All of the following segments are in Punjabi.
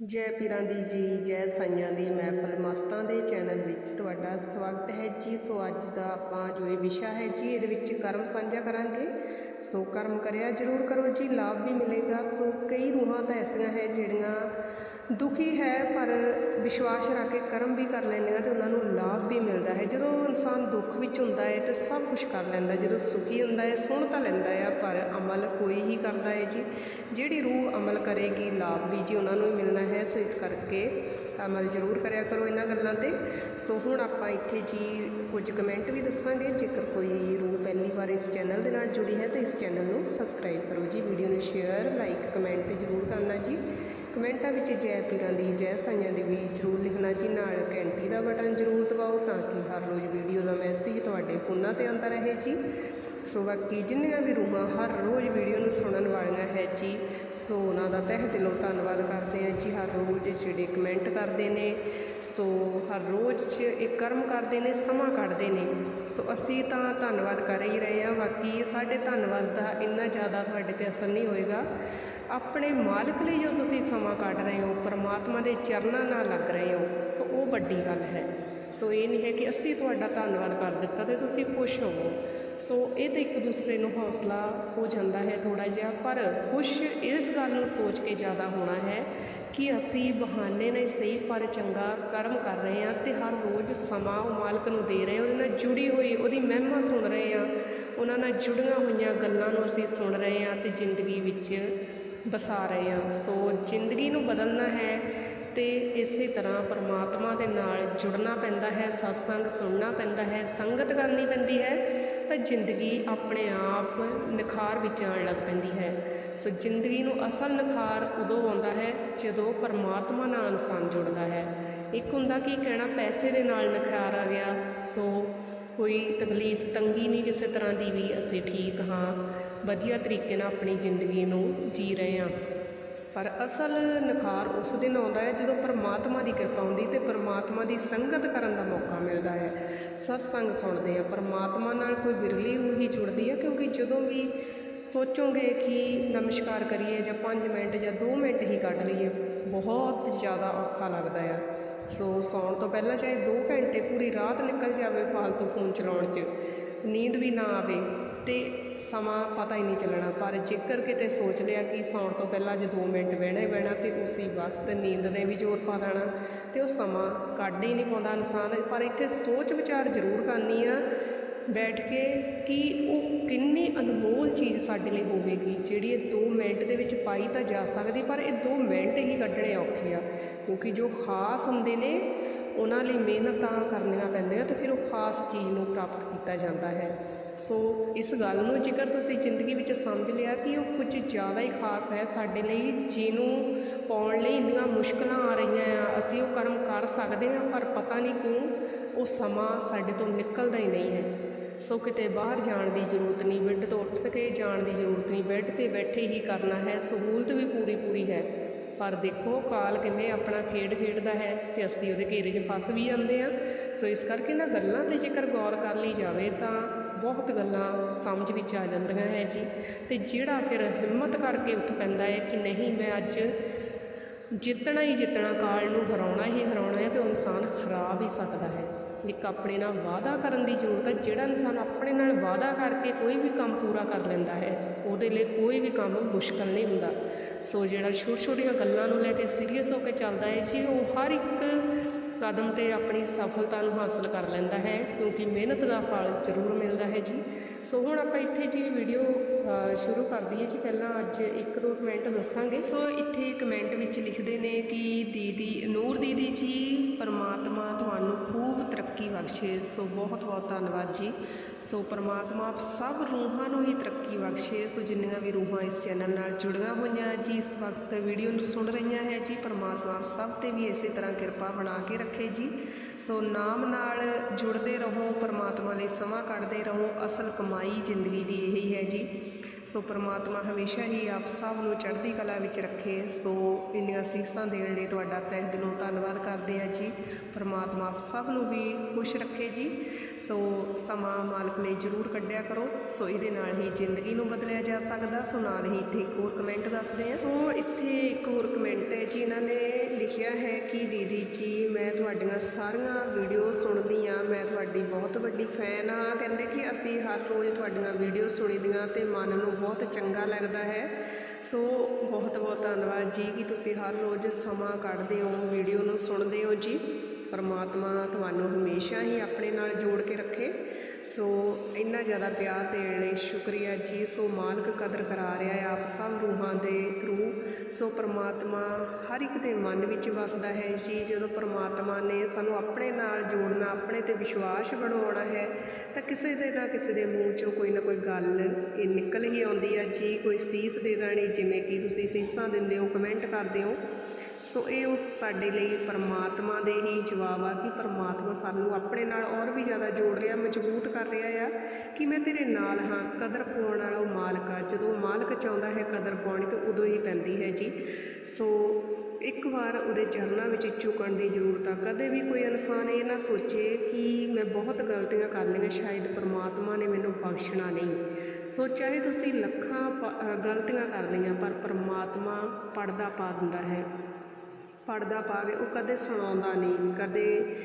ਜੈ ਪੀਰਾਂ ਦੀ ਜੀ, ਜੈ ਸਾਈਆਂ ਦੀ ਮਹਿਫਲ ਮਸਤਾਂ ਦੇ ਚੈਨਲ ਵਿੱਚ ਤੁਹਾਡਾ ਸਵਾਗਤ ਹੈ ਜੀ। ਸੋ ਅੱਜ ਦਾ ਆਪਾਂ ਜੋ ਇਹ ਵਿਸ਼ਾ ਹੈ ਜੀ, ਇਹਦੇ ਵਿੱਚ ਕਰਮ ਸਾਂਝਾ ਕਰਾਂਗੇ। ਸੋ ਕਰਮ ਕਰਿਆ ਜ਼ਰੂਰ ਕਰੋ ਜੀ, ਲਾਭ ਵੀ ਮਿਲੇਗਾ। ਸੋ ਕਈ ਰੂਹਾਂ ਤਾਂ ਐਸੀਆਂ ਹੈ ਜਿਹੜੀਆਂ ਦੁਖੀ ਹੈ, ਪਰ ਵਿਸ਼ਵਾਸ ਰੱਖ ਕੇ ਕਰਮ ਵੀ ਕਰ ਲੈਂਦੇ ਹਾਂ ਅਤੇ ਉਹਨਾਂ ਨੂੰ ਲਾਭ ਵੀ ਮਿਲਦਾ ਹੈ। ਜਦੋਂ ਇਨਸਾਨ ਦੁੱਖ ਵਿੱਚ ਹੁੰਦਾ ਹੈ ਤਾਂ ਸਭ ਕੁਝ ਕਰ ਲੈਂਦਾ, ਜਦੋਂ ਸੁਖੀ ਹੁੰਦਾ ਹੈ, ਸੁਣ ਤਾਂ ਲੈਂਦਾ ਆ ਪਰ ਅਮਲ ਕੋਈ ਹੀ ਕਰਦਾ ਹੈ ਜੀ। ਜਿਹੜੀ ਰੂਹ ਅਮਲ ਕਰੇਗੀ, ਲਾਭ ਵੀ ਜੀ ਉਹਨਾਂ ਨੂੰ ਹੀ ਮਿਲਣਾ ਹੈ। ਸੋ ਇਸ ਕਰਕੇ ਅਮਲ ਜ਼ਰੂਰ ਕਰਿਆ ਕਰੋ ਇਹਨਾਂ ਗੱਲਾਂ ਤੇ। ਸੋ ਹੁਣ ਆਪਾਂ ਇੱਥੇ ਜੀ ਕੁਝ ਕਮੈਂਟ ਵੀ ਦੱਸਾਂਗੇ। ਜੇਕਰ ਕੋਈ ਰੂਹ ਪਹਿਲੀ ਵਾਰ ਇਸ ਚੈਨਲ ਦੇ ਨਾਲ ਜੁੜੀ ਹੈ, ਤਾਂ ਇਸ ਚੈਨਲ ਨੂੰ ਸਬਸਕ੍ਰਾਈਬ ਕਰੋ ਜੀ। ਵੀਡੀਓ ਨੂੰ ਸ਼ੇਅਰ ਲਾਈਕ ਕਮੈਂਟ 'ਤੇ ਜ਼ਰੂਰ ਕਰਨਾ ਜੀ। ਕਮੈਂਟਾਂ ਵਿੱਚ ਜੈ ਪੀਰਾਂ ਦੀ ਜੈ ਸਾਈਆਂ ਦੀ ਵੀ ਜ਼ਰੂਰ ਲਿਖਣਾ ਜੀ, ਨਾਲ ਘੰਟੀ ਦਾ ਬਟਨ ਜ਼ਰੂਰ ਦਬਾਓ ਤਾਂ ਕਿ ਹਰ ਰੋਜ਼ ਵੀਡੀਓ ਦਾ ਮੈਸੇਜ ਤੁਹਾਡੇ ਫੋਨਾਂ ਤੇ ਆਉਂਦਾ ਰਹੇ ਜੀ। ਸੋ ਬਾਕੀ ਜਿੰਨੀਆਂ ਵੀ ਰੂਹਾਂ ਹਰ ਰੋਜ਼ ਵੀਡੀਓ ਨੂੰ ਸੁਣਨ ਵਾਲੀਆਂ ਹੈ ਜੀ, ਸੋ ਉਹਨਾਂ ਦਾ ਤਹਿ ਦਿਲੋਂ ਧੰਨਵਾਦ ਕਰਦੇ ਹਾਂ ਜੀ, ਹਰ ਰੋਜ਼ ਜਿਹੜੇ ਕਮੈਂਟ ਕਰਦੇ ਨੇ। ਸੋ ਹਰ ਰੋਜ਼ ਇਹ ਕਰਮ ਕਰਦੇ ਨੇ, ਸਮਾਂ ਕੱਢਦੇ ਨੇ। ਸੋ ਅਸੀਂ ਤਾਂ ਧੰਨਵਾਦ ਕਰ ਹੀ ਰਹੇ ਹਾਂ। ਬਾਕੀ ਸਾਡੇ ਧੰਨਵਾਦ ਦਾ ਇੰਨਾ ਜ਼ਿਆਦਾ ਤੁਹਾਡੇ ਤੇ ਅਸਰ ਨਹੀਂ ਹੋਏਗਾ। ਆਪਣੇ ਮਾਲਕ ਲਈ ਜੋ ਤੁਸੀਂ ਸਮਾਂ ਕੱਢ ਰਹੇ ਹੋ, ਪਰਮਾਤਮਾ ਦੇ ਚਰਨਾਂ ਨਾਲ ਲੱਗ ਰਹੇ ਹੋ, ਸੋ ਉਹ ਵੱਡੀ ਗੱਲ ਹੈ। ਸੋ ਇਹ ਨਹੀਂ ਹੈ ਕਿ ਅਸੀਂ ਤੁਹਾਡਾ ਧੰਨਵਾਦ ਕਰ ਦਿੱਤਾ ਤੇ ਤੁਸੀਂ ਖੁਸ਼ ਹੋਵੋ। ਸੋ ਇਹ ਤਾਂ ਇੱਕ ਦੂਸਰੇ ਨੂੰ ਹੌਸਲਾ ਹੋ ਜਾਂਦਾ ਹੈ ਥੋੜਾ ਜਿਹਾ, ਪਰ ਖੁਸ਼ ਇਸ ਗੱਲ ਨੂੰ ਸੋਚ ਕੇ ਜ਼ਿਆਦਾ ਹੋਣਾ ਹੈ ਕਿ ਅਸੀਂ ਬਹਾਨੇ ਨਹੀਂ ਸਹੀ ਪਰ ਚੰਗਾ ਕਰਮ ਕਰ ਰਹੇ ਹਾਂ ਅਤੇ ਹਰ ਰੋਜ਼ ਸਮਾਂ ਉਹ ਮਾਲਕ ਨੂੰ ਦੇ ਰਹੇ ਉਹਦੇ ਨਾਲ ਜੁੜੀ ਹੋਈ ਉਹਦੀ ਮਹਿਮਾ ਸੁਣ ਰਹੇ ਹਾਂ, ਉਹਨਾਂ ਨਾਲ ਜੁੜੀਆਂ ਹੋਈਆਂ ਗੱਲਾਂ ਨੂੰ ਅਸੀਂ ਸੁਣ ਰਹੇ ਹਾਂ ਅਤੇ ਜ਼ਿੰਦਗੀ ਵਿੱਚ ਵਸਾ ਰਹੇ ਹਾਂ। ਸੋ ਜ਼ਿੰਦਗੀ ਨੂੰ ਬਦਲਣਾ ਹੈ ਅਤੇ ਇਸੇ ਤਰ੍ਹਾਂ ਪਰਮਾਤਮਾ ਦੇ ਨਾਲ ਜੁੜਨਾ ਪੈਂਦਾ ਹੈ, ਸਤਸੰਗ ਸੁਣਨਾ ਪੈਂਦਾ ਹੈ, ਸੰਗਤ ਕਰਨੀ ਪੈਂਦੀ ਹੈ ਤਾਂ ਜ਼ਿੰਦਗੀ ਆਪਣੇ ਆਪ ਨਿਖਾਰ ਵਿੱਚ ਆਉਣ ਲੱਗ ਪੈਂਦੀ ਹੈ। ਸੋ ਜ਼ਿੰਦਗੀ ਨੂੰ ਅਸਲ ਨਿਖਾਰ ਉਦੋਂ ਆਉਂਦਾ ਹੈ ਜਦੋਂ ਪਰਮਾਤਮਾ ਨਾਲ ਇਨਸਾਨ ਜੁੜਦਾ ਹੈ। ਇੱਕ ਹੁੰਦਾ ਕੀ ਕਹਿਣਾ ਪੈਸੇ ਦੇ ਨਾਲ ਨਿਖਾਰ ਆ ਗਿਆ, ਸੋ ਕੋਈ ਤਕਲੀਫ ਤੰਗੀ ਨਹੀਂ ਕਿਸੇ ਤਰ੍ਹਾਂ ਦੀ ਵੀ ਅਸੀਂ ਠੀਕ ਹਾਂ, ਵਧੀਆ ਤਰੀਕੇ ਨਾਲ ਆਪਣੀ ਜ਼ਿੰਦਗੀ ਨੂੰ ਜੀ ਰਹੇ ਹਾਂ। ਪਰ ਅਸਲ ਨਿਖਾਰ ਉਸ ਦਿਨ ਆਉਂਦਾ ਹੈ ਜਦੋਂ ਪਰਮਾਤਮਾ ਦੀ ਕਿਰਪਾ ਹੁੰਦੀ ਤੇ ਪਰਮਾਤਮਾ ਦੀ ਸੰਗਤ ਕਰਨ ਦਾ ਮੌਕਾ ਮਿਲਦਾ ਹੈ। ਸਤਸੰਗ ਸੁਣਦੇ ਆ ਪਰਮਾਤਮਾ ਨਾਲ ਕੋਈ ਵਿਰਲੀ ਰੂਹ ਹੀ ਜੁੜਦੀ ਹੈ ਕਿਉਂਕਿ ਜਦੋਂ ਵੀ ਸੋਚੋਗੇ ਕਿ ਨਮਸਕਾਰ ਕਰੀਏ ਜਾਂ 5 ਮਿੰਟ ਜਾਂ 2 ਮਿੰਟ ਹੀ ਕੱਢ ਲਈਏ, ਬਹੁਤ ਜ਼ਿਆਦਾ ਔਖਾ ਲੱਗਦਾ ਆ। ਸੋ ਸੌਣ ਤੋਂ ਪਹਿਲਾਂ ਚਾਹੇ 2 ਘੰਟੇ ਪੂਰੀ ਰਾਤ ਨਿਕਲ ਜਾਵੇ ਫਾਲਤੂ ਫੋਨ ਚਲਾਉਣ 'ਚ, ਨੀਂਦ ਵੀ ਨਾ ਆਵੇ। ਤੇ ਸਮਾਂ ਪਤਾ ਹੀ ਨਹੀਂ ਚੱਲਣਾ, ਪਰ ਜੇਕਰ ਕਿਤੇ ਸੋਚ ਲਿਆ ਕਿ ਸੌਣ ਤੋਂ ਪਹਿਲਾਂ ਜੇ 2 ਮਿੰਟ ਬਹਿਣਾ ਹੀ ਬਹਿਣਾ ਤੇ ਉਸੇ ਵਕਤ ਨੀਂਦ ਨੇ ਵੀ ਜ਼ੋਰ ਪਾ ਦੇਣਾ, ਤੇ ਉਹ ਸਮਾਂ ਕੱਢ ਹੀ ਨਹੀਂ ਪਾਉਂਦਾ ਇਨਸਾਨ। ਪਰ ਇੱਥੇ ਸੋਚ ਵਿਚਾਰ ਜ਼ਰੂਰ ਕਰਨੀ ਆ, ਬੈਠ ਕੇ ਕਿ ਉਹ ਕਿੰਨੀ ਅਨਮੋਲ ਚੀਜ਼ ਸਾਡੇ ਲਈ ਹੋਵੇਗੀ, ਜਿਹੜੀ ਇਹ 2 ਮਿੰਟ ਦੇ ਵਿੱਚ ਪਾਈ ਤਾਂ ਜਾ ਸਕਦੀ, ਪਰ ਇਹ 2 ਮਿੰਟ ਹੀ ਕੱਢਣੇ ਔਖੇ ਆ। ਕਿਉਂਕਿ ਜੋ ਖਾਸ ਹੁੰਦੇ ਨੇ, ਉਹਨਾਂ ਲਈ ਮਿਹਨਤਾਂ ਕਰਨੀਆਂ ਪੈਂਦੀਆਂ ਤੇ ਫਿਰ ਉਹ ਖਾਸ ਚੀਜ਼ ਨੂੰ ਪ੍ਰਾਪਤ ਕੀਤਾ ਜਾਂਦਾ ਹੈ। ਸੋ ਇਸ ਗੱਲ ਨੂੰ ਜੇਕਰ ਤੁਸੀਂ ਜ਼ਿੰਦਗੀ ਵਿੱਚ ਸਮਝ ਲਿਆ ਕਿ ਉਹ ਕੁਝ ਜ਼ਿਆਦਾ ਹੀ ਖਾਸ ਹੈ ਸਾਡੇ ਲਈ, ਜਿਹਨੂੰ ਪਾਉਣ ਲਈ ਇੰਨੀਆਂ ਮੁਸ਼ਕਲਾਂ ਆ ਰਹੀਆਂ ਆ, ਅਸੀਂ ਉਹ ਕਰਮ ਕਰ ਸਕਦੇ ਹਾਂ, ਪਰ ਪਤਾ ਨਹੀਂ ਕਿਉਂ ਉਹ ਸਮਾਂ ਸਾਡੇ ਤੋਂ ਨਿਕਲਦਾ ਹੀ ਨਹੀਂ ਹੈ। ਸੋ ਕਿਤੇ ਬਾਹਰ ਜਾਣ ਦੀ ਜ਼ਰੂਰਤ ਨਹੀਂ, ਬੈੱਡ ਤੋਂ ਉੱਠ ਕੇ ਜਾਣ ਦੀ ਜ਼ਰੂਰਤ ਨਹੀਂ, ਬੈੱਡ ਤੇ ਬੈਠੇ ਹੀ ਕਰਨਾ ਹੈ, ਸਹੂਲਤ ਵੀ ਪੂਰੀ ਪੂਰੀ ਹੈ। ਪਰ ਦੇਖੋ ਕਾਲ ਕਿਵੇਂ ਆਪਣਾ ਖੇਡ ਖੇਡਦਾ ਹੈ ਤੇ ਅਸੀਂ ਉਹਦੇ ਘੇਰੇ 'ਚ ਫਸ ਵੀ ਜਾਂਦੇ ਆ ਸੋ ਇਸ ਕਰਕੇ ਨਾ ਗੱਲਾਂ ਤੇ ਜੇਕਰ ਗੌਰ ਕਰ ਲਈ ਜਾਵੇ ਤਾਂ ਬਹੁਤ ਗੱਲਾਂ ਸਮਝ ਵਿੱਚ ਆ ਜਾਂਦੀਆਂ ਹੈ ਜੀ। ਤੇ ਜਿਹੜਾ ਫਿਰ ਹਿੰਮਤ ਕਰਕੇ ਉੱਠ ਪੈਂਦਾ ਹੈ ਕਿ ਨਹੀਂ, ਮੈਂ ਅੱਜ ਜਿੱਤਣਾ ਹੀ ਜਿੱਤਣਾ, ਕਾਲ ਨੂੰ ਹਰਾਉਣਾ ਹੀ ਹਰਾਉਣਾ ਹੈ ਤੇ ਉਹ ਇਨਸਾਨ ਹਰਾ ਵੀ ਸਕਦਾ ਹੈ। ਇੱਕ ਆਪਣੇ ਨਾਲ ਵਾਅਦਾ ਕਰਨ ਦੀ ਜ਼ਰੂਰਤ ਹੈ, ਜਿਹੜਾ ਇਨਸਾਨ ਆਪਣੇ ਨਾਲ ਵਾਅਦਾ ਕਰਕੇ ਕੋਈ ਵੀ ਕੰਮ ਪੂਰਾ ਕਰ ਲੈਂਦਾ ਹੈ, ਉਹਦੇ ਲਈ ਕੋਈ ਵੀ ਕੰਮ ਮੁਸ਼ਕਲ ਨਹੀਂ ਹੁੰਦਾ। ਸੋ ਜਿਹੜਾ ਛੋਟੀ ਛੋਟੀਆਂ ਗੱਲਾਂ ਨੂੰ ਲੈ ਕੇ ਸੀਰੀਅਸ ਹੋ ਕੇ ਚੱਲਦਾ ਹੈ ਜੀ, ਉਹ ਹਰ ਇੱਕ ਕਦਮ ਤੇ ਆਪਣੀ ਸਫਲਤਾ ਨੂੰ ਹਾਸਲ ਕਰ ਲੈਂਦਾ ਹੈ, ਕਿਉਂਕਿ ਮਿਹਨਤ ਦਾ ਫਲ ਜ਼ਰੂਰ ਮਿਲਦਾ ਹੈ ਜੀ। ਸੋ ਹੁਣ ਆਪਾਂ ਇੱਥੇ ਜੀ ਵੀਡੀਓ ਸ਼ੁਰੂ ਕਰ ਦਈਏ ਜੀ। ਪਹਿਲਾਂ ਅੱਜ ਇੱਕ ਦੋ ਕਮੈਂਟ ਦੱਸਾਂਗੇ। ਸੋ ਇੱਥੇ ਕਮੈਂਟ ਵਿੱਚ ਲਿਖਦੇ ਨੇ ਕਿ ਦੀਦੀ ਨੂਰ ਦੀਦੀ ਜੀ ਪਰਮਾਤਮਾ ਤੁਹਾਨੂੰ ਖੂਬ ਤਰੱਕੀ ਬਖਸ਼ੇ। ਸੋ ਬਹੁਤ ਬਹੁਤ ਧੰਨਵਾਦ ਜੀ। ਸੋ ਪਰਮਾਤਮਾ ਆਪ ਸਭ ਰੂਹਾਂ ਨੂੰ ਹੀ ਤਰੱਕੀ ਬਖਸ਼ੇ। ਸੋ ਜਿੰਨੀਆਂ ਵੀ ਰੂਹਾਂ ਇਸ ਚੈਨਲ ਨਾਲ ਜੁੜੀਆਂ ਹੋਈਆਂ ਜੀ, ਇਸ ਵਕਤ ਵੀਡੀਓ ਨੂੰ ਸੁਣ ਰਹੀਆਂ ਹੈ ਜੀ, ਪਰਮਾਤਮਾ ਆਪ ਸਭ ਤੇ ਵੀ ਇਸੇ ਤਰ੍ਹਾਂ ਕਿਰਪਾ ਬਣਾ ਕੇ ਰੱਖੇ ਜੀ। ਸੋ ਨਾਮ ਨਾਲ ਜੁੜਦੇ ਰਹੋ, ਪਰਮਾਤਮਾ ਲਈ ਸਮਾਂ ਕੱਢਦੇ ਰਹੋ। ਅਸਲ ਕਮਾਈ ਜ਼ਿੰਦਗੀ ਦੀ ਇਹੀ ਹੈ ਜੀ। ਸੋ ਪ੍ਰਮਾਤਮਾ ਹਮੇਸ਼ਾ ਹੀ ਆਪ ਸਭ ਨੂੰ ਚੜ੍ਹਦੀ ਕਲਾ ਵਿੱਚ ਰੱਖੇ। ਸੋ ਇੰਨੀਆਂ ਸੀਸਾਂ ਦੇਣ ਲਈ ਤੁਹਾਡਾ ਤਹਿ ਦਿਲੋਂ ਧੰਨਵਾਦ ਕਰਦੇ ਹਾਂ ਜੀ। ਪ੍ਰਮਾਤਮਾ ਆਪ ਸਭ ਨੂੰ ਵੀ ਖੁਸ਼ ਰੱਖੇ ਜੀ। ਸੋ ਸਮਾਂ ਮਾਲਕ ਲਈ ਜ਼ਰੂਰ ਕੱਢਿਆ ਕਰੋ। ਸੋ ਇਹਦੇ ਨਾਲ ਹੀ ਜ਼ਿੰਦਗੀ ਨੂੰ ਬਦਲਿਆ ਜਾ ਸਕਦਾ। ਸੋ ਨਾਲ ਹੀ ਇੱਥੇ ਇੱਕ ਹੋਰ ਕਮੈਂਟ ਦੱਸਦੇ ਆ ਸੋ ਇੱਥੇ ਇੱਕ ਹੋਰ ਕਮੈਂਟ ਹੈ ਜੀ। ਇਹਨਾਂ ਨੇ ਲਿਖਿਆ ਹੈ ਕਿ ਦੀਦੀ ਜੀ, ਮੈਂ ਤੁਹਾਡੀਆਂ ਸਾਰੀਆਂ ਵੀਡੀਓ ਸੁਣਦੀ ਆ ਮੈਂ ਤੁਹਾਡੀ ਬਹੁਤ ਵੱਡੀ ਫੈਨ ਆ ਕਹਿੰਦੇ ਕਿ ਅਸੀਂ ਹਰ ਰੋਜ਼ ਤੁਹਾਡੀਆਂ ਵੀਡੀਓ ਸੁਣੀਦੀਆਂ ਤੇ ਮਨ ਨੂੰ ਬਹੁਤ ਚੰਗਾ ਲੱਗਦਾ ਹੈ। ਸੋ ਬਹੁਤ ਬਹੁਤ ਧੰਨਵਾਦ ਜੀ ਕਿ ਤੁਸੀਂ ਹਰ ਰੋਜ਼ ਸਮਾਂ ਕੱਢਦੇ ਹੋ, ਵੀਡੀਓ ਨੂੰ ਸੁਣਦੇ ਹੋ ਜੀ। ਪਰਮਾਤਮਾ ਤੁਹਾਨੂੰ ਹਮੇਸ਼ਾ ਹੀ ਆਪਣੇ ਨਾਲ ਜੋੜ ਕੇ ਰੱਖੇ। ਸੋ ਇੰਨਾ ਜ਼ਿਆਦਾ ਪਿਆਰ ਦੇਣ ਲਈ ਸ਼ੁਕਰੀਆ ਜੀ। ਸੋ ਮਾਲਕ ਕਦਰ ਕਰਾ ਰਿਹਾ ਹੈ ਆਪ ਸਭ ਰੂਹਾਂ ਦੇ ਥਰੂ ਸੋ ਪਰਮਾਤਮਾ ਹਰ ਇੱਕ ਦੇ ਮਨ ਵਿੱਚ ਵਸਦਾ ਹੈ ਜੀ। ਜਦੋਂ ਪਰਮਾਤਮਾ ਨੇ ਸਾਨੂੰ ਆਪਣੇ ਨਾਲ ਜੋੜਨਾ, ਆਪਣੇ ਤੇ ਵਿਸ਼ਵਾਸ ਬਣਾਉਣਾ ਹੈ, ਤਾਂ ਕਿਸੇ ਦੇ ਨਾ ਕਿਸੇ ਦੇ ਮੂੰਹ ਚੋਂ ਕੋਈ ਨਾ ਕੋਈ ਗੱਲ ਇਹ ਨਿਕਲ ਹੀ ਆਉਂਦੀ ਹੈ ਜੀ। ਕੋਈ ਸੀਸ ਦੇ ਦੇਣੀ, ਜਿਵੇਂ ਕਿ ਤੁਸੀਂ ਸੀਸਾਂ ਦਿੰਦੇ ਹੋ, ਕਮੈਂਟ ਕਰਦੇ ਹੋ। ਸੋ ਇਹ ਉਸ ਸਾਡੇ ਲਈ ਪਰਮਾਤਮਾ ਦੇ ਹੀ ਜਵਾਬ ਆ ਕਿ ਪਰਮਾਤਮਾ ਸਾਨੂੰ ਆਪਣੇ ਨਾਲ ਔਰ ਵੀ ਜ਼ਿਆਦਾ ਜੋੜ ਰਿਹਾ, ਮਜ਼ਬੂਤ ਕਰ ਰਿਹਾ ਆ ਕਿ ਮੈਂ ਤੇਰੇ ਨਾਲ ਹਾਂ, ਕਦਰ ਪਾਉਣ ਵਾਲਾ ਉਹ ਮਾਲਕ ਆ। ਜਦੋਂ ਮਾਲਕ ਚਾਹੁੰਦਾ ਹੈ ਕਦਰ ਪਾਉਣੀ ਤਾਂ ਉਦੋਂ ਹੀ ਪੈਂਦੀ ਹੈ ਜੀ। ਸੋ ਇੱਕ ਵਾਰ ਉਹਦੇ ਚਰਨਾਂ ਵਿੱਚ ਝੁਕਣ ਦੀ ਜ਼ਰੂਰਤ ਆ। ਕਦੇ ਵੀ ਕੋਈ ਇਨਸਾਨ ਇਹ ਨਾ ਸੋਚੇ ਕਿ ਮੈਂ ਬਹੁਤ ਗਲਤੀਆਂ ਕਰ ਲਈਆਂ, ਸ਼ਾਇਦ ਪਰਮਾਤਮਾ ਨੇ ਮੈਨੂੰ ਬਖਸ਼ਣਾ ਨਹੀਂ। ਸੋ ਚਾਹੇ ਤੁਸੀਂ ਲੱਖਾਂ ਪ- ਗਲਤੀਆਂ ਕਰ ਲਈਆਂ, ਪਰ ਪਰਮਾਤਮਾ ਪੜਦਾ ਪਾ ਦਿੰਦਾ ਹੈ। ਪੜਦਾ ਪਾ ਕੇ ਉਹ ਕਦੇ ਸੁਣਾਉਂਦਾ ਨਹੀਂ, ਕਦੇ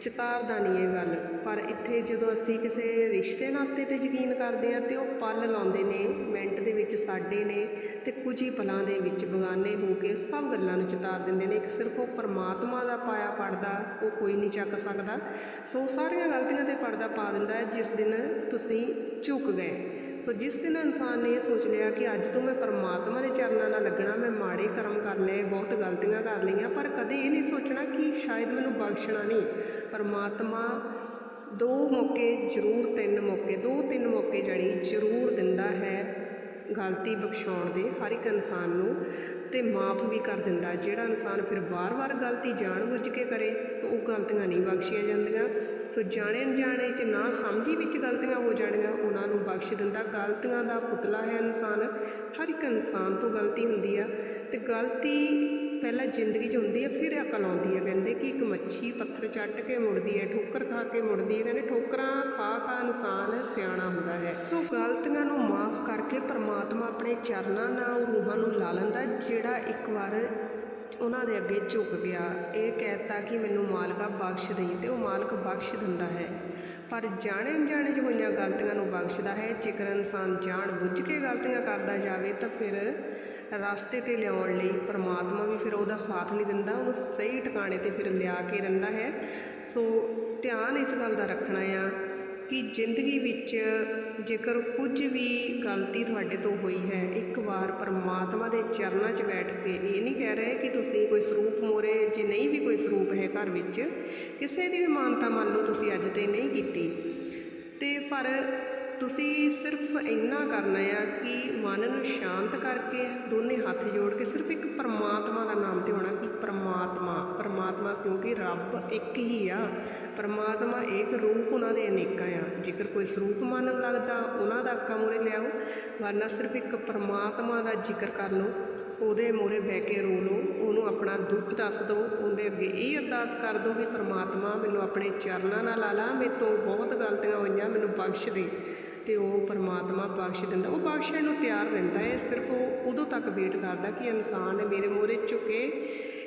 ਚਿਤਾਰਦਾ ਨਹੀਂ ਇਹ ਗੱਲ। ਪਰ ਇੱਥੇ ਜਦੋਂ ਅਸੀਂ ਕਿਸੇ ਰਿਸ਼ਤੇ ਨਾਤੇ ਤੇ ਯਕੀਨ ਕਰਦੇ ਹਾਂ ਤੇ ਉਹ ਪਲ ਲਾਉਂਦੇ ਨੇ, ਮਿੰਟ ਦੇ ਵਿੱਚ ਸਾਡੇ ਨੇ ਤੇ ਕੁਝ ਹੀ ਪਲਾਂ ਦੇ ਵਿੱਚ ਬਗਾਨੇ ਹੋ ਕੇ ਸਭ ਗੱਲਾਂ ਨੂੰ ਚਿਤਾਰ ਦਿੰਦੇ ਨੇ। ਇੱਕ ਸਿਰਫ ਉਹ ਪਰਮਾਤਮਾ ਦਾ ਪਾਇਆ ਪੜਦਾ, ਉਹ ਕੋਈ ਨਹੀਂ ਚੱਕ ਸਕਦਾ। ਸੋ ਸਾਰੀਆਂ ਗਲਤੀਆਂ ਤੇ ਪੜਦਾ ਪਾ ਦਿੰਦਾ ਹੈ, ਜਿਸ ਦਿਨ ਤੁਸੀਂ ਝੁਕ ਗਏ। ਸੋ ਜਿਸ ਦਿਨ ਇਨਸਾਨ ਨੇ ਇਹ ਸੋਚ ਲਿਆ ਕਿ ਅੱਜ ਤੋਂ ਮੈਂ ਪਰਮਾਤਮਾ ਦੇ ਚਰਨਾਂ ਨਾਲ ਲੱਗਣਾ, ਮੈਂ ਮਾੜੇ ਕਰਮ ਕਰ ਲਏ, ਬਹੁਤ ਗਲਤੀਆਂ ਕਰ ਲਈਆਂ, ਪਰ ਕਦੇ ਇਹ ਨਹੀਂ ਸੋਚਣਾ ਕਿ ਸ਼ਾਇਦ ਮੈਨੂੰ ਬਖਸ਼ਣਾ ਨਹੀਂ। ਪਰਮਾਤਮਾ ਦੋ ਮੌਕੇ, ਜ਼ਰੂਰ ਤਿੰਨ ਮੌਕੇ, ਦੋ ਤਿੰਨ ਮੌਕੇ ਜਿਹੜੀ ਜ਼ਰੂਰ ਦਿੰਦਾ ਹੈ ਗਲਤੀ ਬਖਸ਼ਾਉਣ ਦੇ ਹਰ ਇੱਕ ਇਨਸਾਨ ਨੂੰ ਤੇ ਮਾਫ ਵੀ ਕਰ ਦਿੰਦਾ। ਜਿਹੜਾ ਇਨਸਾਨ ਫਿਰ ਵਾਰ-ਵਾਰ ਗਲਤੀ ਜਾਣ ਬੁੱਝ ਕੇ ਕਰੇ, ਸੋ ਉਹ ਗਲਤੀਆਂ ਨਹੀਂ ਬਖਸ਼ੀਆਂ ਜਾਂਦੀਆਂ। ਸੋ ਜਾਣੇ ਅਣਜਾਣੇ ਚ ਨਾ ਸਮਝੀ ਵਿੱਚ ਗਲਤੀਆਂ ਹੋ ਜਾਣੀਆਂ, ਉਹਨਾਂ ਨੂੰ ਬਖਸ਼ ਦਿੰਦਾ ਗਲਤੀਆਂ ਦਾ ਪੁਤਲਾ ਹੈ ਇਨਸਾਨ। ਹਰ ਇੱਕ ਇਨਸਾਨ ਤੋਂ ਗਲਤੀ ਹੁੰਦੀ ਆ ਤੇ ਗਲਤੀ ਪਹਿਲਾਂ ਜ਼ਿੰਦਗੀ 'ਚ ਹੁੰਦੀ ਹੈ ਫਿਰ ਅਕਲ ਆਉਂਦੀ ਹੈ ਕਹਿੰਦੇ ਕਿ ਇੱਕ ਮੱਛੀ ਪੱਥਰ ਚੱਟ ਕੇ ਮੁੜਦੀ ਹੈ, ਠੋਕਰ ਖਾ ਕੇ ਮੁੜਦੀ ਹੈ। ਕਹਿੰਦੇ ਠੋਕਰਾਂ ਖਾ ਖਾ ਇਨਸਾਨ ਸਿਆਣਾ ਹੁੰਦਾ ਹੈ। ਸੋ ਗਲਤੀਆਂ ਨੂੰ ਮਾਫ ਕਰਕੇ ਪਰਮਾਤਮਾ ਆਪਣੇ ਚਰਨਾਂ ਨਾਲ ਉਹ ਰੂਹਾਂ ਨੂੰ ਲਾ ਲੈਂਦਾ, ਜਿਹੜਾ ਇੱਕ ਵਾਰ ਉਹਨਾਂ ਦੇ ਅੱਗੇ ਝੁਕ ਗਿਆ। ਇਹ ਕਹਿਤਾ ਕਿ ਮੈਨੂੰ ਮਾਲਕਾ ਬਖਸ਼ ਦੇ ਤੇ ਉਹ ਮਾਲਕ ਬਖਸ਼ ਦਿੰਦਾ ਹੈ। ਪਰ ਜਾਣੇ ਅਣਜਾਣੇ 'ਚ ਹੋਈਆਂ ਗਲਤੀਆਂ ਨੂੰ ਬਖਸ਼ਦਾ ਹੈ। ਜੇਕਰ ਇਨਸਾਨ ਜਾਣ ਬੁੱਝ ਕੇ ਗਲਤੀਆਂ ਕਰਦਾ ਜਾਵੇ ਤਾਂ ਫਿਰ ਰਸਤੇ ਤੇ ਲਿਆਉਣ ਲਈ ਪਰਮਾਤਮਾ ਵੀ ਫਿਰ ਉਹਦਾ ਸਾਥ ਨਹੀਂ ਦਿੰਦਾ। ਉਹ ਸਹੀ ਟਿਕਾਣੇ ਤੇ ਫਿਰ ਲਿਆ ਕੇ ਰਹਿੰਦਾ ਹੈ। ਸੋ ਧਿਆਨ ਇਸ ਗੱਲ ਦਾ ਰੱਖਣਾ ਆ ਕਿ ਜ਼ਿੰਦਗੀ ਵਿੱਚ ਜੇਕਰ ਕੁਝ ਵੀ ਗਲਤੀ ਤੁਹਾਡੇ ਤੋਂ ਹੋਈ ਹੈ, ਇੱਕ ਵਾਰ ਪਰਮਾਤਮਾ ਦੇ ਚਰਨਾਂ 'ਚ ਬੈਠ ਕੇ ਇਹ ਨਹੀਂ ਕਹਿ ਰਹੇ ਕਿ ਤੁਸੀਂ ਕੋਈ ਸਰੂਪ ਮੋਰੇ, ਜੇ ਨਹੀਂ ਵੀ ਕੋਈ ਸਰੂਪ ਹੈ ਘਰ ਵਿੱਚ, ਕਿਸੇ ਦੀ ਵੀ ਮਾਨਤਾ ਮੰਨ ਲਓ ਤੁਸੀਂ ਅੱਜ ਤੇ ਨਹੀਂ ਕੀਤੀ। ਤੇ ਪਰ ਤੁਸੀਂ ਸਿਰਫ ਇੰਨਾ ਕਰਨਾ ਆ ਕਿ ਮਨ ਨੂੰ ਸ਼ਾਂਤ ਕਰਕੇ ਦੋਨੇ ਹੱਥ ਜੋੜ ਕੇ ਸਿਰਫ ਇੱਕ ਪਰਮਾਤਮਾ ਦਾ ਨਾਮ ਤੇ ਹੋਣਾ ਕਿ ਪਰਮਾਤਮਾ ਪਰਮਾਤਮਾ ਕਿਉਂਕਿ ਰੱਬ ਇੱਕ ਹੀ ਆ। ਪਰਮਾਤਮਾ ਇੱਕ ਰੂਪ ਉਹਨਾਂ ਦੇ ਅਨੇਕਾਂ ਆ। ਜੇਕਰ ਕੋਈ ਸਰੂਪ ਮਨ ਨੂੰ ਲੱਗਦਾ, ਉਹਨਾਂ ਦਾ ਅੱਖਾਂ ਮੂਹਰੇ ਲਿਆਓ, ਵਰਨਾ ਸਿਰਫ ਇੱਕ ਪਰਮਾਤਮਾ ਦਾ ਜ਼ਿਕਰ ਕਰ ਲਓ, ਉਹਦੇ ਮੂਹਰੇ ਬਹਿ ਕੇ ਰੋ ਲਓ, ਉਹਨੂੰ ਆਪਣਾ ਦੁੱਖ ਦੱਸ ਦਿਓ, ਉਹਦੇ ਅੱਗੇ ਇਹ ਅਰਦਾਸ ਕਰ ਦਿਓ ਕਿ ਪਰਮਾਤਮਾ ਮੈਨੂੰ ਆਪਣੇ ਚਰਨਾਂ ਨਾਲ ਲਾ ਲਾ ਮੇਰੇ ਤੋਂ ਬਹੁਤ ਗਲਤੀਆਂ ਹੋਈਆਂ, ਮੈਨੂੰ ਬਖਸ਼ ਦੇ। ਤੇ ਉਹ ਪਰਮਾਤਮਾ ਬਖਸ਼ ਦਿੰਦਾ। ਉਹ ਬਖਸ਼ਣ ਨੂੰ ਤਿਆਰ ਰਹਿੰਦਾ ਹੈ। ਸਿਰਫ ਉਹ ਉਦੋਂ ਤੱਕ ਵੇਟ ਕਰਦਾ ਕਿ ਇਨਸਾਨ ਮੇਰੇ ਮੂਹਰੇ ਝੁਕੇ।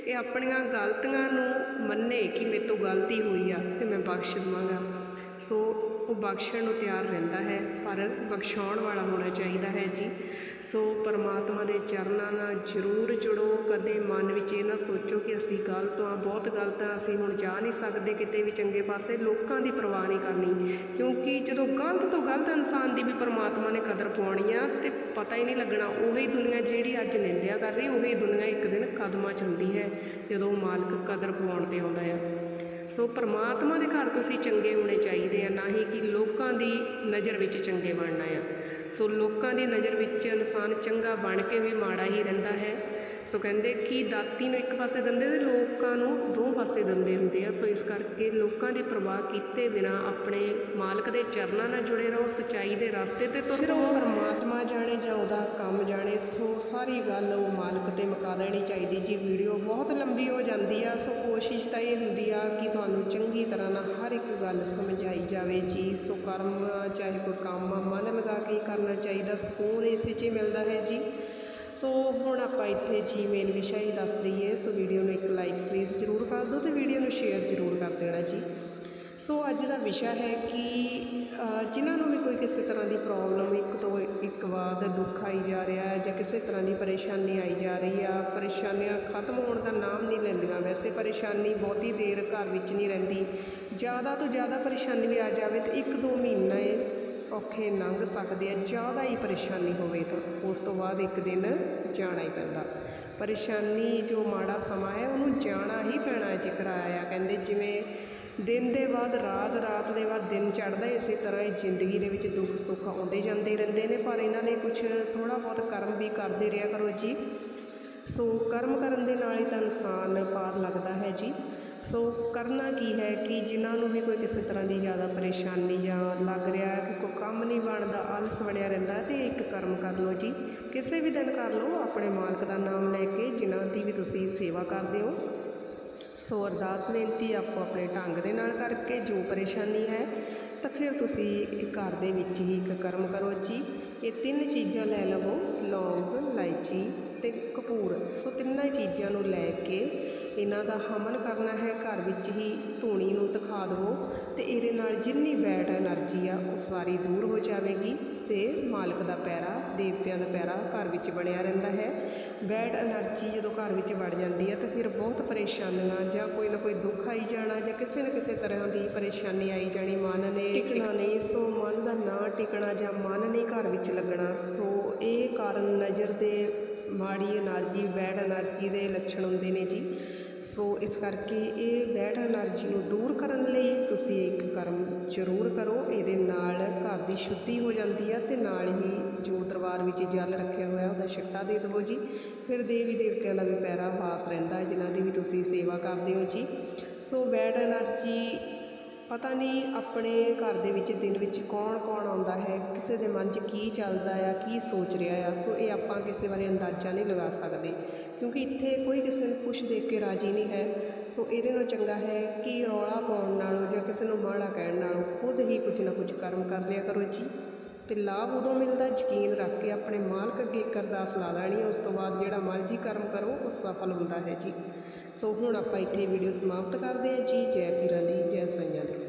ਇਹ ਆਪਣੀਆਂ ਗਲਤੀਆਂ ਨੂੰ ਮੰਨੇ ਕਿ ਮੇਰੇ ਤੋਂ ਗਲਤੀ ਹੋਈ ਆ ਤੇ ਮੈਂ ਬਖਸ਼ ਦੇਵਾਂਗਾ। ਸੋ ਉਹ ਬਖਸ਼ਣ ਨੂੰ ਤਿਆਰ ਰਹਿੰਦਾ ਹੈ, ਪਰ ਬਖਸ਼ਾਉਣ ਵਾਲਾ ਹੋਣਾ ਚਾਹੀਦਾ ਹੈ ਜੀ। ਸੋ ਪਰਮਾਤਮਾ ਦੇ ਚਰਨਾਂ ਨਾਲ ਜ਼ਰੂਰ ਜੁੜੋ। ਕਦੇ ਮਨ ਵਿੱਚ ਇਹ ਨਾ ਸੋਚੋ ਕਿ ਅਸੀਂ ਗਲਤ ਹਾਂ, ਬਹੁਤ ਗਲਤ ਹਾਂ, ਅਸੀਂ ਹੁਣ ਜਾ ਨਹੀਂ ਸਕਦੇ ਕਿਤੇ ਵੀ ਚੰਗੇ ਪਾਸੇ। ਲੋਕਾਂ ਦੀ ਪਰਵਾਹ ਨਹੀਂ ਕਰਨੀ, ਕਿਉਂਕਿ ਜਦੋਂ ਗਲਤ ਤੋਂ ਗਲਤ ਇਨਸਾਨ ਦੀ ਵੀ ਪਰਮਾਤਮਾ ਨੇ ਕਦਰ ਪਾਉਣੀ ਆ, ਤੇ ਪਤਾ ਹੀ ਨਹੀਂ ਲੱਗਣਾ, ਉਹੀ ਦੁਨੀਆ ਜਿਹੜੀ ਅੱਜ ਨਿੰਦਿਆ ਕਰ ਰਹੀ, ਉਹੀ ਦੁਨੀਆ ਇੱਕ ਦਿਨ ਕਦਮਾਂ ਚਲਦੀ ਹੈ, ਜਦੋਂ ਮਾਲਕ ਕਦਰ ਪਾਉਣ ਤੇ ਆਉਂਦਾ ਆ। ਸੋ ਪਰਮਾਤਮਾ ਦੇ ਘਰ ਤੁਸੀਂ ਚੰਗੇ ਹੋਣੇ ਚਾਹੀਦੇ ਆ, ਨਾ ਹੀ ਕਿ ਲੋਕਾਂ ਦੀ ਨਜ਼ਰ ਵਿੱਚ ਚੰਗੇ ਬਣਨਾ ਆ। ਸੋ ਲੋਕਾਂ ਦੀ ਨਜ਼ਰ ਵਿੱਚ ਇਨਸਾਨ ਚੰਗਾ ਬਣ ਕੇ ਵੀ ਮਾੜਾ ਹੀ ਰਹਿੰਦਾ ਹੈ। ਸੋ ਕਹਿੰਦੇ ਕਿ ਦਾਤੀ ਨੂੰ ਇੱਕ ਪਾਸੇ ਦਿੰਦੇ ਤੇ ਲੋਕਾਂ ਨੂੰ ਦੋ ਪਾਸੇ ਦਿੰਦੇ ਹੁੰਦੇ ਆ। ਸੋ ਇਸ ਕਰਕੇ ਲੋਕਾਂ ਦੀ ਪਰਵਾਹ ਕੀਤੇ ਬਿਨਾ ਆਪਣੇ ਮਾਲਕ ਦੇ ਚਰਨਾਂ ਨਾਲ ਜੁੜੇ ਰਹੋ ਸਚਾਈ ਦੇ ਰਸਤੇ ਤੇ ਤੁਰ ਫਿਰ ਉਹ ਪਰਮਾਤਮਾ ਜਾਣੇ ਜਾਂ ਉਹਦਾ ਕੰਮ ਜਾਣੇ ਸੋ ਸਾਰੀ ਗੱਲ ਉਹ ਮਾਲਕ ਤੇ ਮੁਕਾ ਦੇਣੀ ਚਾਹੀਦੀ ਜੀ। ਵੀਡੀਓ ਬਹੁਤ ਲੰਬੀ ਹੋ ਜਾਂਦੀ ਆ ਸੋ ਕੋਸ਼ਿਸ਼ ਤਾਂ ਇਹ ਹੁੰਦੀ ਆ ਕਿ ਤੁਹਾਨੂੰ ਚੰਗੀ ਤਰ੍ਹਾਂ ਨਾਲ ਹਰ ਇੱਕ ਗੱਲ ਸਮਝਾਈ ਜਾਵੇ ਜੀ। ਸੋ ਕਰਮ ਚਾਹੇ ਕੋਈ ਕੰਮ ਮਨ ਲਗਾ ਕੇ ਹੀ ਕਰਨਾ ਚਾਹੀਦਾ ਸਕੂਨ ਇਸੇ 'ਚ ਹੀ ਮਿਲਦਾ ਹੈ ਜੀ। ਸੋ ਹੁਣ ਆਪਾਂ ਇੱਥੇ ਜੀ ਮੇਨ ਵਿਸ਼ਾ ਹੀ ਦੱਸ ਦਈਏ। ਸੋ ਵੀਡੀਓ ਨੂੰ ਇੱਕ ਲਾਈਕ ਪਲੀਜ਼ ਜ਼ਰੂਰ ਕਰ ਦਿਓ ਤੇ ਵੀਡੀਓ ਨੂੰ ਸ਼ੇਅਰ ਜ਼ਰੂਰ ਕਰ ਦੇਣਾ ਜੀ। ਸੋ ਅੱਜ ਦਾ ਵਿਸ਼ਾ ਹੈ ਕਿ ਅ, ਜਿਨ੍ਹਾਂ ਨੂੰ ਵੀ ਕੋਈ ਕਿਸੇ ਤਰ੍ਹਾਂ ਦੀ ਪ੍ਰੋਬਲਮ ਇੱਕ ਤੋਂ ਇੱਕ ਬਾਅਦ ਦੁੱਖ ਆਈ ਜਾ ਰਿਹਾ ਹੈ ਜਾਂ ਕਿਸੇ ਤਰ੍ਹਾਂ ਦੀ ਪਰੇਸ਼ਾਨੀ ਆਈ ਜਾ ਰਹੀ ਆ ਪਰੇਸ਼ਾਨੀਆਂ ਖਤਮ ਹੋਣ ਦਾ ਨਾਮ ਨਹੀਂ ਲੈਂਦੀਆਂ। ਵੈਸੇ ਪਰੇਸ਼ਾਨੀ ਬਹੁਤੀ ਦੇਰ ਘਰ ਵਿੱਚ ਨਹੀਂ ਰਹਿੰਦੀ। ਜ਼ਿਆਦਾ ਤੋਂ ਜ਼ਿਆਦਾ ਪਰੇਸ਼ਾਨੀ ਵੀ ਆ ਜਾਵੇ ਤੇ ਇੱਕ ਦੋ ਏ ਔਖੇ ਲੰਘ ਸਕਦੇ ਆ, ਜ਼ਿਆਦਾ ਹੀ ਪਰੇਸ਼ਾਨੀ ਹੋਵੇ ਤਾਂ। ਉਸ ਤੋਂ ਬਾਅਦ ਇੱਕ ਦਿਨ ਜਾਣਾ ਹੀ ਪੈਂਦਾ। ਪਰੇਸ਼ਾਨੀ ਜੋ ਮਾੜਾ ਸਮਾਂ ਹੈ, ਉਹਨੂੰ ਜਾਣਾ ਹੀ ਪੈਣਾ ਜ਼ਿਕਰ ਆਇਆ। ਕਹਿੰਦੇ ਜਿਵੇਂ ਦਿਨ ਦੇ ਬਾਅਦ, ਰਾਤ ਰਾਤ ਦੇ ਬਾਅਦ ਦਿਨ ਚੜ੍ਹਦਾ ਇਸੇ ਤਰ੍ਹਾਂ ਹੀ ਜ਼ਿੰਦਗੀ ਦੇ ਵਿੱਚ ਦੁੱਖ, ਸੁੱਖ ਆਉਂਦੇ ਜਾਂਦੇ ਰਹਿੰਦੇ ਨੇ। ਪਰ ਇਹਨਾਂ ਲਈ ਕੁਝ ਥੋੜਾ ਬਹੁਤ ਕਰਮ ਵੀ ਕਰਦੇ ਰਿਹਾ ਕਰੋ ਜੀ। ਸੋ ਕਰਮ ਕਰਨ ਦੇ ਨਾਲ ਹੀ ਤਾਂ ਇਨਸਾਨ ਪਾਰ ਲੱਗਦਾ ਹੈ ਜੀ। ਸੋ ਕਰਨਾ ਕੀ ਹੈ ਕਿ ਜਿਨ੍ਹਾਂ ਨੂੰ ਵੀ ਕੋਈ ਕਿਸੇ ਤਰ੍ਹਾਂ ਦੀ ਜ਼ਿਆਦਾ ਪਰੇਸ਼ਾਨੀ ਜਾਂ ਲੱਗ ਰਿਹਾ ਹੈ, ਕਿ ਕੋਈ ਕੰਮ ਨਹੀਂ ਬਣਦਾ, ਆਲਸ ਬਣਿਆ ਰਹਿੰਦਾ ਤੇ ਇੱਕ ਕਰਮ ਕਰ ਲਓ ਜੀ। ਕਿਸੇ ਵੀ ਦਿਨ ਕਰ ਲਓ, ਆਪਣੇ ਮਾਲਕ ਦਾ ਨਾਮ ਲੈ ਕੇ, ਜਿਨ੍ਹਾਂ ਦੀ ਵੀ ਤੁਸੀਂ ਸੇਵਾ ਕਰਦੇ ਹੋ। ਸੋ ਅਰਦਾਸ ਬੇਨਤੀ ਆਪੋ ਆਪਣੇ ਢੰਗ ਦੇ ਨਾਲ ਕਰਕੇ, ਜੋ ਪਰੇਸ਼ਾਨੀ ਹੈ, ਤਾਂ ਫਿਰ ਤੁਸੀਂ ਘਰ ਦੇ ਵਿੱਚ ਹੀ ਇੱਕ ਕਰਮ ਕਰੋ ਜੀ। ਇਹ ਤਿੰਨ ਚੀਜ਼ਾਂ ਲੈ ਲਵੋ, ਲੌਂਗ, ਇਲਾਇਚੀ ਅਤੇ ਕਪੂਰ। ਸੋ ਤਿੰਨਾਂ ਹੀ ਚੀਜ਼ਾਂ ਨੂੰ ਲੈ ਕੇ ਇਹਨਾਂ ਦਾ ਹਮਨ ਕਰਨਾ ਹੈ। ਘਰ ਵਿੱਚ ਹੀ ਧੂਣੀ ਨੂੰ ਦਿਖਾ ਦੇਵੋ ਅਤੇ ਇਹਦੇ ਨਾਲ ਜਿੰਨੀ ਬੈਡ ਐਨਰਜੀ ਆ, ਉਹ ਸਾਰੀ ਦੂਰ ਹੋ ਜਾਵੇਗੀ ਅਤੇ ਮਾਲਕ ਦਾ ਪੈਰਾ, ਦੇਵਤਿਆਂ ਦਾ ਪੈਰਾ ਘਰ ਵਿੱਚ ਬਣਿਆ ਰਹਿੰਦਾ ਹੈ। ਬੈਡ ਐਨਰਜੀ ਜਦੋਂ ਘਰ ਵਿੱਚ ਵੜ ਜਾਂਦੀ ਹੈ ਤਾਂ ਫਿਰ ਬਹੁਤ ਪਰੇਸ਼ਾਨੀਆਂ ਜਾਂ ਕੋਈ ਨਾ ਕੋਈ ਦੁੱਖ ਆਈ ਜਾਣਾ ਜਾਂ ਕਿਸੇ ਨਾ ਕਿਸੇ ਤਰ੍ਹਾਂ ਦੀ ਪਰੇਸ਼ਾਨੀ ਆਈ ਜਾਣੀ ਮਨ ਨੇ। ਟਿਕਣਾ ਨਹੀਂ, ਸੋ ਮਨ ਦਾ ਨਾ ਟਿਕਣਾ ਜਾਂ ਮਨ ਨਹੀਂ ਘਰ ਵਿੱਚ ਲੱਗਣਾ, ਸੋ ਇਹ ਕਾਰਨ ਨਜ਼ਰ ਦੇ ਮਾੜੀ ਐਨਰਜੀ, ਬੈਡ ਐਨਰਜੀ ਦੇ ਲੱਛਣ ਹੁੰਦੇ ਨੇ ਜੀ। ਸੋ ਇਸ ਕਰਕੇ ਇਹ ਬੈਡ ਐਨਰਜੀ ਨੂੰ ਦੂਰ ਕਰਨ ਲਈ ਤੁਸੀਂ ਇੱਕ ਕਰਮ ਜ਼ਰੂਰ ਕਰੋ। ਇਹਦੇ ਨਾਲ ਘਰ ਦੀ ਸ਼ੁੱਧੀ ਹੋ ਜਾਂਦੀ ਆ ਤੇ ਨਾਲ ਹੀ ਜੋ ਦਰਬਾਰ ਵਿੱਚ ਜਲ ਰੱਖਿਆ ਹੋਇਆ ਉਹਦਾ ਛਿੱਟਾ ਦੇ ਦਿਵੋ ਜੀ। ਫਿਰ ਦੇਵੀ ਦੇਵਤਿਆਂ ਦਾ ਵੀ ਪੈਰਾ ਪਾਸ ਰਹਿੰਦਾ ਜਿਨ੍ਹਾਂ ਦੀ ਵੀ ਤੁਸੀਂ ਸੇਵਾ ਕਰਦੇ ਹੋ ਜੀ। ਸੋ ਬੈਡ ਐਨਰਜੀ ਪਤਾ ਨਹੀਂ ਆਪਣੇ ਘਰ ਦੇ ਵਿੱਚ ਦਿਨ ਵਿੱਚ ਕੌਣ ਕੌਣ ਆਉਂਦਾ ਹੈ, ਕਿਸੇ ਦੇ ਮਨ 'ਚ ਕੀ ਚੱਲਦਾ ਆ, ਕੀ ਸੋਚ ਰਿਹਾ ਆ, ਸੋ ਇਹ ਆਪਾਂ ਕਿਸੇ ਬਾਰੇ ਅੰਦਾਜ਼ਾ ਨਹੀਂ ਲਗਾ ਸਕਦੇ, ਕਿਉਂਕਿ ਇੱਥੇ ਕੋਈ ਕਿਸੇ ਨੂੰ ਕੁਛ ਦੇਖ ਕੇ ਰਾਜੀ ਨਹੀਂ ਹੈ, ਸੋ ਇਹਦੇ ਨਾਲੋਂ ਚੰਗਾ ਹੈ ਕਿ ਰੌਲਾ ਪਾਉਣ ਨਾਲੋਂ ਜਾਂ ਕਿਸੇ ਨੂੰ ਮਾੜਾ ਕਹਿਣ ਨਾਲੋਂ ਖੁਦ ਹੀ ਕੁਝ ਨਾ ਕੁਝ ਕਰਮ ਕਰ ਲਿਆ ਕਰੋ ਜੀ, ਤੇ ਲਾਭ ਉਦੋਂ ਮਿਲਦਾ ਯਕੀਨ ਰੱਖ ਕੇ ਆਪਣੇ ਮਾਲਕ ਅੱਗੇ ਇੱਕ ਅਰਦਾਸ ਲਾ ਲੈਣੀ ਹੈ ਉਸ ਤੋਂ ਬਾਅਦ ਜਿਹੜਾ ਮਰਜ਼ੀ ਕਰਮ ਕਰੋ ਉਹ ਸਫਲ ਹੁੰਦਾ ਹੈ ਜੀ। ਸੋ ਹੁਣ ਆਪਾਂ ਇੱਥੇ ਵੀਡੀਓ ਸਮਾਪਤ ਕਰਦੇ ਹਾਂ ਜੀ। ਜੈ ਪੀਰਾਂ ਦੀ, ਜੈ ਸਾਈਆਂ ਦੀ।